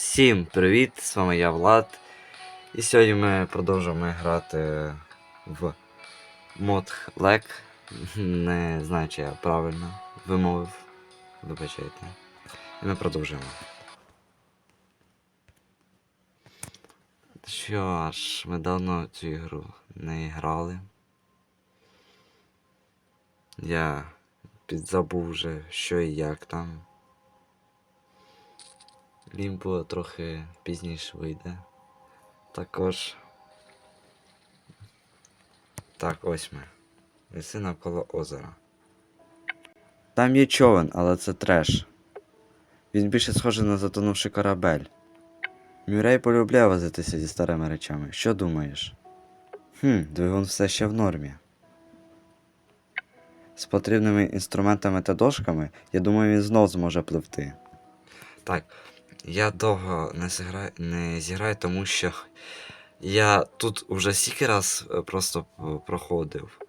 Всім привіт! З вами я Влад. І сьогодні ми продовжуємо грати в мод Лек. Не знаю, чи я правильно вимовив. Вибачайте. І ми продовжуємо. Що ж, ми давно цю ігру не грали. Я підзабув вже, що і як там. Лімбо трохи пізніше вийде. Також. Так, ось ми. Ліси навколо озера. Там є човен, але це треш. Він більше схожий на затонувший корабель. Мюрей полюбляє возитися зі старими речами. Що думаєш? Хм, двигун все ще в нормі. З потрібними інструментами та дошками, я думаю, він знов зможе пливти. Так, я довго не зіграю, не зіграю, тому що я тут уже стільки раз е, просто е, проходив.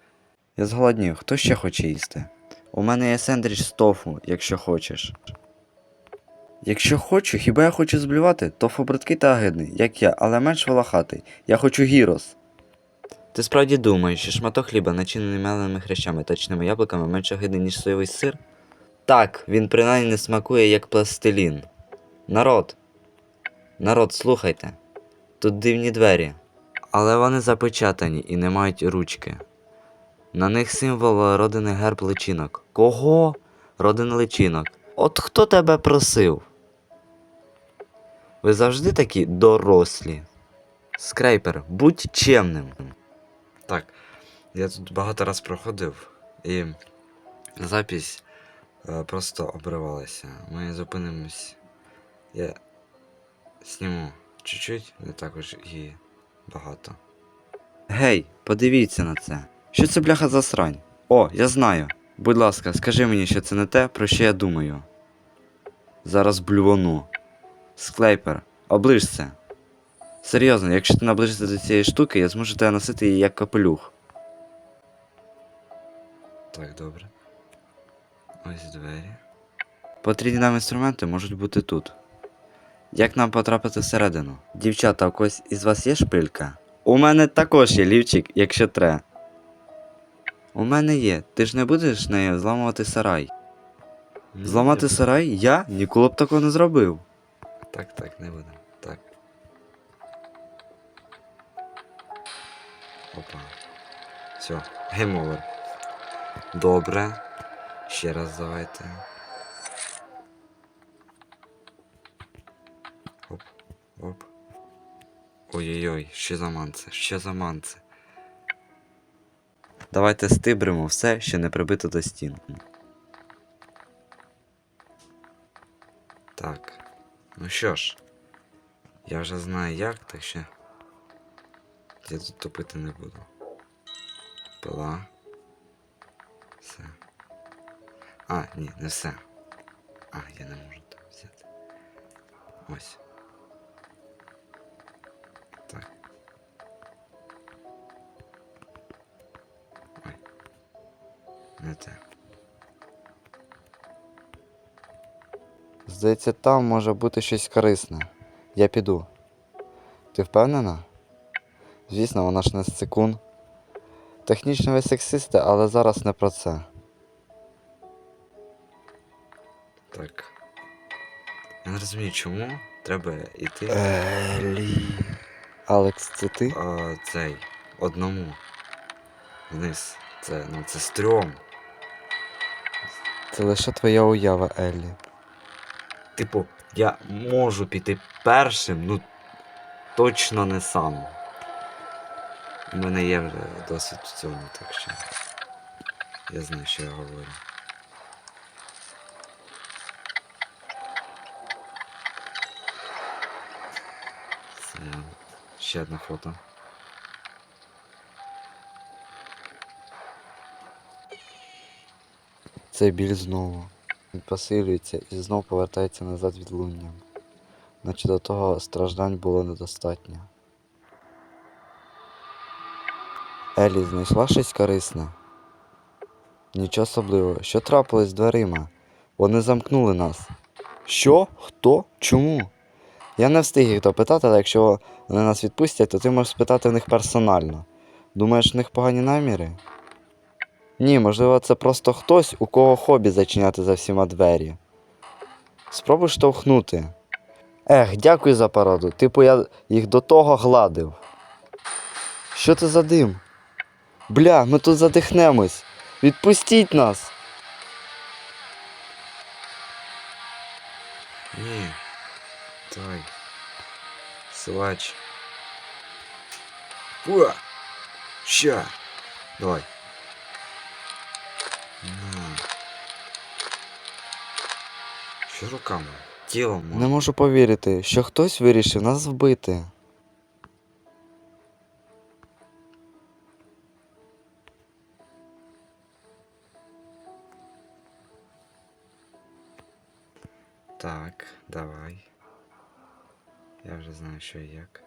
Я зголоднів, хто ще хоче їсти? У мене є сендвіч з тофу, якщо хочеш. Якщо хочу, хіба я хочу зблювати, тофу бридкий та агидний, як я, але менш волохатий. Я хочу гірос. Ти справді думаєш, що шматок хліба, начинений меленими хрящами та яблуками, менш огидний, ніж соєвий сир? Так, він принаймні не смакує як пластилін. Народ. Народ, слухайте. Тут дивні двері. Але вони запечатані і не мають ручки. На них символ родини герб личинок. Кого? Родин личинок. От хто тебе просив? Ви завжди такі дорослі. Скрейпер, будь чемним. Так, я тут багато раз проходив і запись е, просто обривалася. Ми зупинимось. Я сніму чуть-чуть, не також і багато. Гей, подивіться на це. Що це бляха за срань? О, я знаю. Будь ласка, скажи мені, що це не те, про що я думаю. Зараз блювону. Склейпер, оближ це. Серйозно, якщо ти наближишся до цієї штуки, я зможу тебе носити її як капелюх. Так, добре. Ось двері. Потрібні нам інструменти можуть бути тут. Як нам потрапити всередину? Дівчата, у когось із вас є шпилька? У мене також є лівчик, якщо тре. У мене є. Ти ж не будеш нею зламувати сарай. Зламати сарай? Я ніколи б такого не зробив. Так, так, не будемо. Так. Опа. Все, гейм-овер. Добре. Ще раз давайте. Ой-ой-ой, що за манце, що за манце. Давайте стибримо все, що не прибито до стін. Так. Ну що ж, я вже знаю як, так що я тут топити не буду. Пила. Все. А, ні, не все. А, я не можу так взяти. Ось. Не те. Здається, там може бути щось корисне. Я піду. Ти впевнена? Звісно, вона ж не секунд. Технічно ви сексисти, але зараз не про це. Так. Я не розумію, чому треба йти. Елі. Алекс, це ти? А, цей. Одному. Вниз. Це, ну, це стрьом. Це лише твоя уява, Еллі. Типу, я можу піти першим, ну точно не сам. У мене є вже досвід в цьому, так що. Я знаю, що я говорю. Це ще одне фото. Цей біль знову. Він посилюється і знов повертається назад відлунням. Наче до того страждань було недостатньо. Елі знайшла щось корисне? Нічого особливого. Що трапилось з дверима? Вони замкнули нас. Що? Хто? Чому? Я не встиг їх допитати, але якщо вони нас відпустять, то ти можеш спитати в них персонально. Думаєш, в них погані наміри? Ні, можливо, це просто хтось, у кого хобі зачиняти за всіма двері. Спробуй штовхнути. Ех, дякую за пораду. Типу, я їх до того гладив. Що це за дим? Бля, ми тут задихнемось. Відпустіть нас. Ні. Давай. Силач. Ща! Давай. Що руками? Тілом Не можу повірити, що хтось вирішив нас вбити. Так, давай. Я вже знаю, що і як.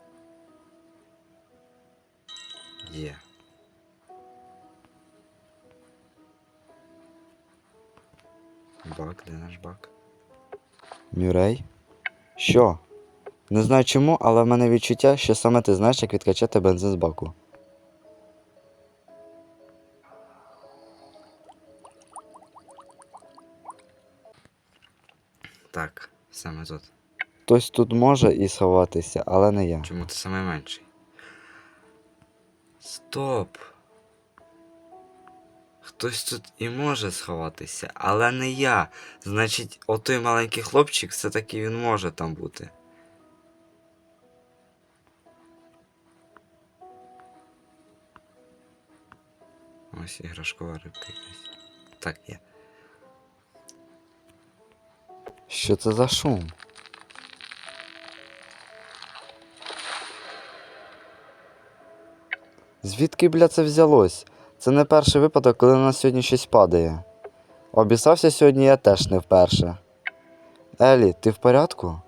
Є. Бак, де наш бак? Мюрей? Що? Не знаю чому, але в мене відчуття, що саме ти знаєш, як відкачати бензин з баку. Так, саме тут. Хтось тут може і сховатися, але не я. Чому ти саме менший? Стоп. Хтось тут і може сховатися, але не я. Значить, отой маленький хлопчик, все-таки він може там бути. Ось іграшкова рибка якась. Так, є. Що це за шум? Звідки, бля, це взялось? Це не перший випадок, коли на нас сьогодні щось падає. Обісався сьогодні я теж не вперше. Елі, ти в порядку?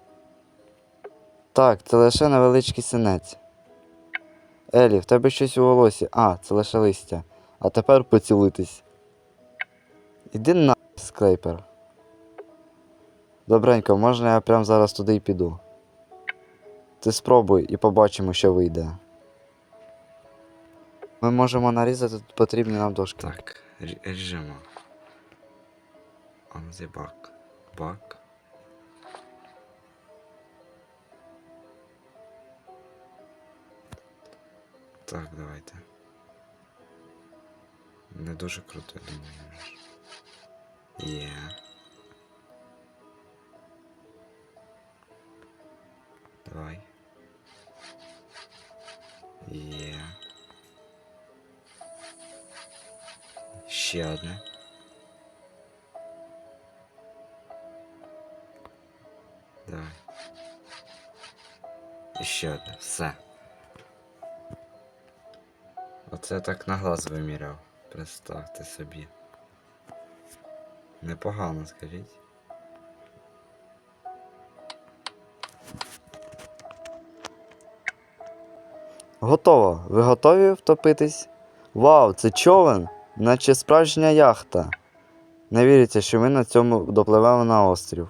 Так, це лише невеличкий синець. Елі, в тебе щось у волосі. А, це лише листя. А тепер поцілуйтесь. Іди на склейпер. Добренько, можна я прямо зараз туди і піду. Ти спробуй і побачимо, що вийде. Ми можемо нарізати тут потрібні нам дошки. Так, рі- ріжемо. Он де бак. Бак. Так, давайте. Не дуже круто, я думаю. Є. Давай. Є. Ще одне. Давай. І ще одне. Все. Оце так на глаз виміряв. Представте собі. Непогано, скажіть. Готово. Ви готові втопитись? Вау, це човен, наче справжня яхта. Не віриться, що ми на цьому допливемо на острів.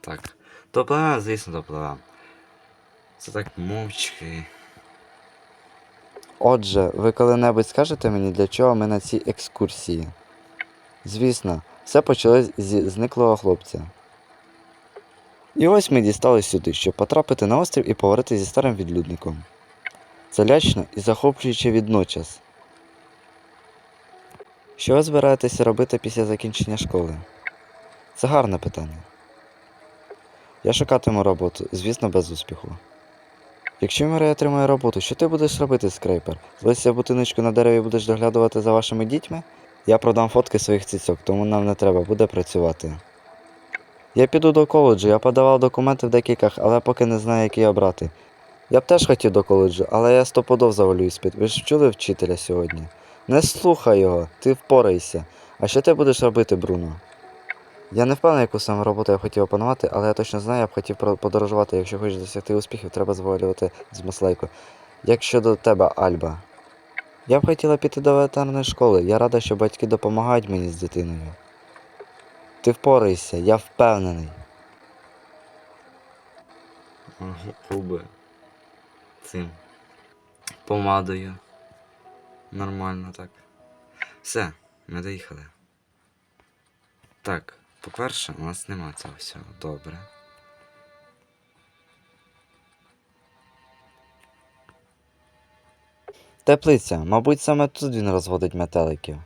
Так. Допливемо, звісно, допливемо. Це так мовчки. Отже, ви коли-небудь скажете мені, для чого ми на цій екскурсії? Звісно, все почалось зі зниклого хлопця. І ось ми дістались сюди, щоб потрапити на острів і поговорити зі старим відлюдником. Це лячно і захоплююче відночас. Що ви збираєтеся робити після закінчення школи? Це гарне питання. Я шукатиму роботу, звісно, без успіху. Якщо Мірей отримає роботу, що ти будеш робити, скрейпер? Залишся в будиночку на дереві будеш доглядувати за вашими дітьми? Я продам фотки своїх цицьок, тому нам не треба буде працювати. Я піду до коледжу, я подавав документи в декількох, але поки не знаю, який обрати. Я б теж хотів до коледжу, але я стопудов завалю іспит. Ви ж чули вчителя сьогодні? Не слухай його, ти впорайся. А що ти будеш робити, Бруно? Я не впевнений, яку саме роботу я хотів опанувати, але я точно знаю, я б хотів подорожувати. Якщо хочеш досягти успіхів, треба звалювати з маслейку. Як щодо тебе, Альба? Я б хотіла піти до ветеринарної школи. Я рада, що батьки допомагають мені з дитиною. Ти впорайся, я впевнений. губи цим помадою. Нормально так. Все, ми доїхали. Так, по-перше, у нас нема цього всього. Добре. Теплиця, мабуть, саме тут він розводить метеликів.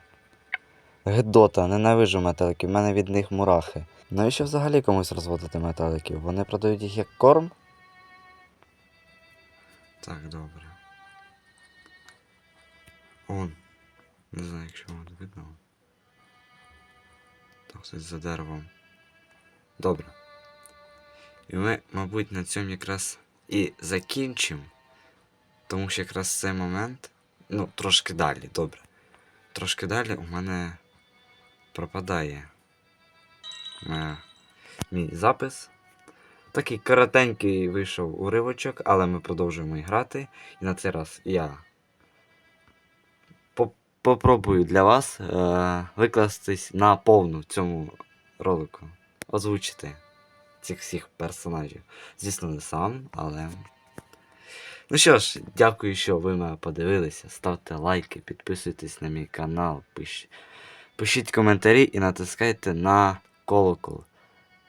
Гедота, ненавижу метеликів, в мене від них мурахи. Навіщо взагалі комусь розводити метеликів? Вони продають їх як корм? Так, добре. Он. Не знаю, якщо вам видно. Так, хтось за деревом. Добре. І ми, мабуть, на цьому якраз і закінчимо. Тому що якраз цей момент. Ну, трошки далі, добре. Трошки далі у мене пропадає е, мій запис. Такий коротенький вийшов уривочок, але ми продовжуємо грати. І на цей раз я попробую для вас е- викластись на повну цьому ролику. Озвучити цих всіх персонажів. Звісно, не сам, але. Ну що ж, дякую, що ви мене подивилися. Ставте лайки, підписуйтесь на мій канал, пиш... пишіть коментарі і натискайте на колокол.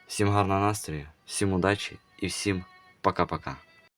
Всім гарного настрою, всім удачі і всім пока-пока.